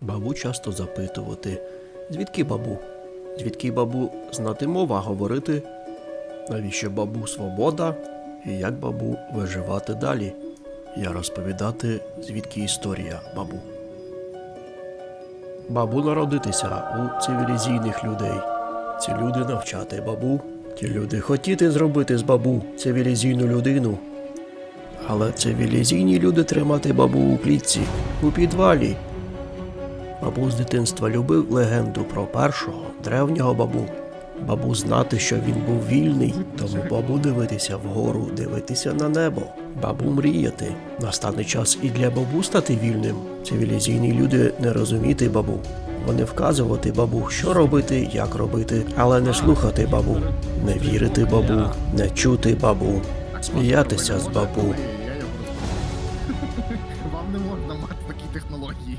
Бабу часто запитувати, звідки бабу? Звідки бабу знати мова говорити? Навіщо бабу свобода? І як бабу виживати далі? Я розповідати, звідки історія бабу. Бабу народитися у цивілізійних людей. Ці люди навчати бабу. Ті люди хотіти зробити з бабу цивілізійну людину. Але цивілізійні люди тримати бабу у клітці, у підвалі. Бабу з дитинства любив легенду про першого древнього бабу. Бабу знати, що він був вільний, тому бабу дивитися вгору, дивитися на небо, бабу мріяти. Настане час і для бабу стати вільним. Цивілізійні люди не розуміти бабу. Вони вказувати бабу, що робити, як робити, але не слухати бабу, не вірити бабу, не чути бабу, сміятися з бабу. Вам не можна мати такі технології.